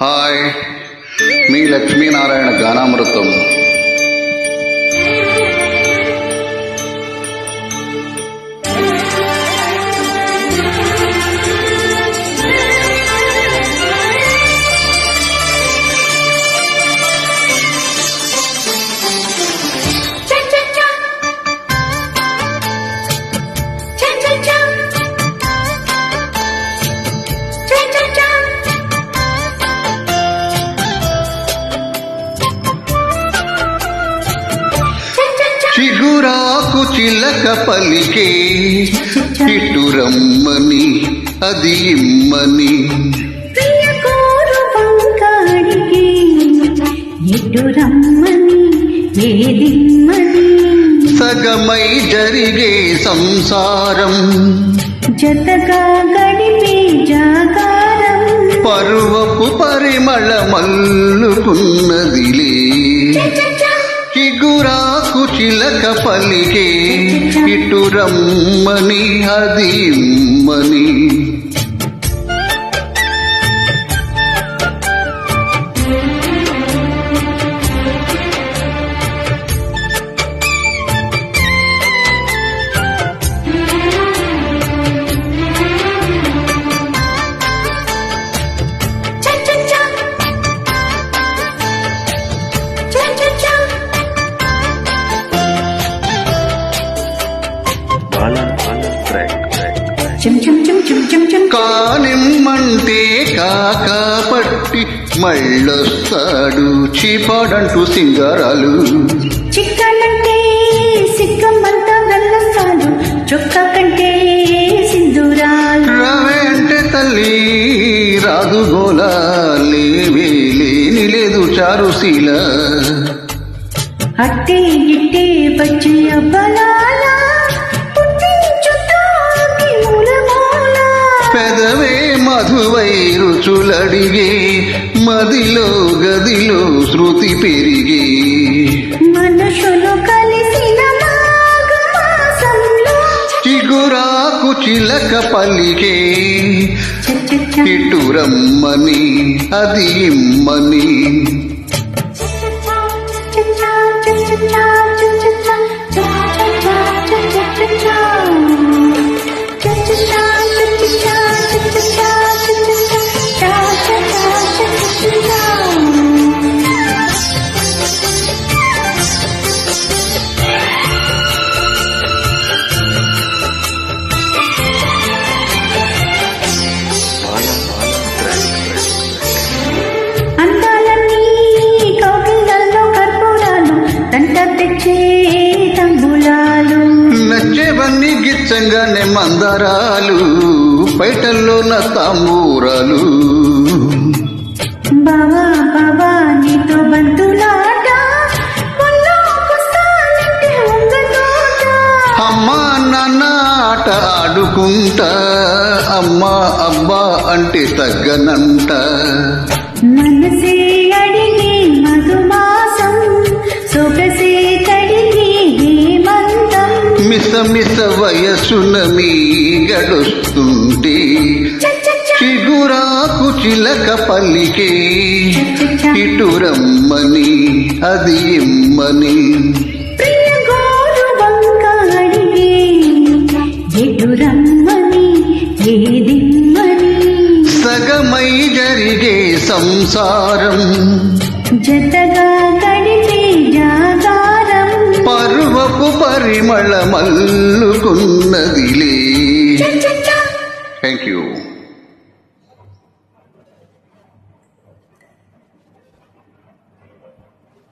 Hi. మీ లక్ష్మీనారాయణ గానామృతం. చిలక పలికే ఇటు రమ్మని అది ఇమ్మని. సగమై జరిగే సంసారం జతగా గడిపే జాగారం. పరువపు పరిమళ మల్లుకున్నదిలే చిలక పలికే ఇటు రమ్మని అది కానిమ్మంటే కాక పట్టి మళ్ళొస్తాడు చీపాడంటూ సింగారాలు. చిక్కనంటే సిక్కమంతా గల్లసాలు చొక్క కంటే సింధూరాలు. రవే అంటే తల్లి రాదు గోలా లేవే లేని లేదు చారుశీల అట్టే ఇట్టే వచ్చి అబ్బలాల మధువై రుచులడిగే మదిలో గదిలో శృతి పెరిగే. కలిసిన మాఘమాసంలో చిగురాకు చిలక పలికే. చ-చ-చ. ఇటు రమ్మని అది ఇమ్మని. తెచ్చే తంబులాలు. నచ్చేవన్నీ గిచ్చంగానే మందరాలు బయటల్లో నా తాంబూరాలు బావా బావా నీతో బంతులాట. అమ్మా నాన్న ఆట ఆడుకుంటా అమ్మా అబ్బా అంటే తగ్గనంట. మనసే హేమంతం మిస మిస వయసున మీ గడుస్తుంటే చ-చ-చ. చిగురాకు చిలక పలికే ఇటు రమ్మని అది ఇమ్మని. సగమై జరిగే సంసారం జతగా పర్వపు పరిమళ మల్లుకున్నదిలే చ-చ-చ. Thank you